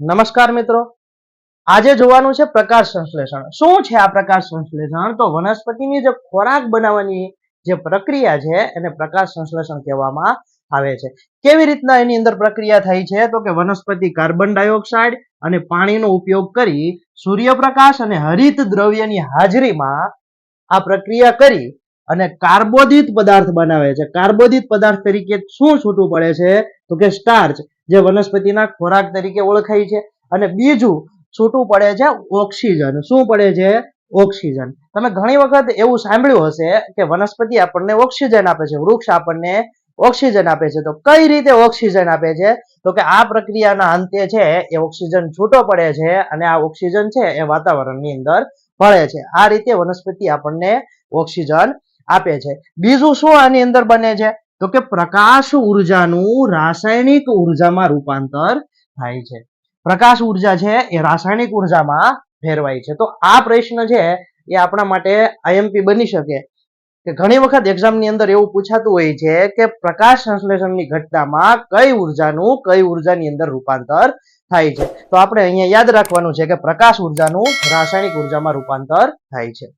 નમસ્કાર મિત્રો. આજે જોવાનું છે પ્રકાશ સંશ્લેષણ. શું છે આ પ્રકાશ સંશ્લેષણ? તો વનસ્પતિની જે ખોરાક બનાવવાની જે પ્રક્રિયા છે, એને પ્રકાશ સંશ્લેષણ કહેવામાં આવે છે. કેવી રીતના એની અંદર પ્રક્રિયા થાય છે? તો કે વનસ્પતિ કાર્બન ડાયોક્સાઇડ અને પાણીનો ઉપયોગ કરી સૂર્યપ્રકાશ અને હરિત દ્રવ્યની હાજરીમાં આ પ્રક્રિયા કરી અને કાર્બોદિત પદાર્થ બનાવે છે. કાર્બોદિત પદાર્થ તરીકે શું છૂટું પડે છે? તો કે સ્ટાર્ચ. જે વનસ્પતિના ખોરાક તરીકે ઓળખાય છે. અને બીજું છૂટું પડે છે ઓક્સિજન. શું પડે છે? ઓક્સિજન. તમે ઘણી વખત એવું સાંભળ્યું હશે કે વનસ્પતિ આપણને ઓક્સિજન આપે છે, વૃક્ષ આપણને ઓક્સિજન આપે છે. તો કઈ રીતે ઓક્સિજન આપે છે? તો કે આ પ્રક્રિયાના અંતે છે એ ઓક્સિજન છૂટો પડે છે અને આ ઓક્સિજન છે એ વાતાવરણની અંદર ભળે છે. આ રીતે વનસ્પતિ આપણને ઓક્સિજન આપે છે. બીજું શું આની અંદર બને છે? તો કે પ્રકાશ ઉર્જાનું રાસાયણિક ઉર્જામાં રૂપાંતર થાય છે. પ્રકાશ ઊર્જા છે એ રાસાયણિક ઉર્જામાં ફેરવાય છે. તો આ પ્રશ્ન છે એ આપણા માટે આઈએમપી બની શકે. કે ઘણી વખત એક્ઝામની અંદર એવું પૂછાતું હોય છે કે પ્રકાશ સંશ્લેષણની ઘટનામાં કઈ ઉર્જાનું, કઈ ઉર્જાની અંદર રૂપાંતર થાય છે. તો આપણે અહીંયા યાદ રાખવાનું છે કે પ્રકાશ ઉર્જાનું રાસાયણિક ઉર્જામાં રૂપાંતર થાય છે.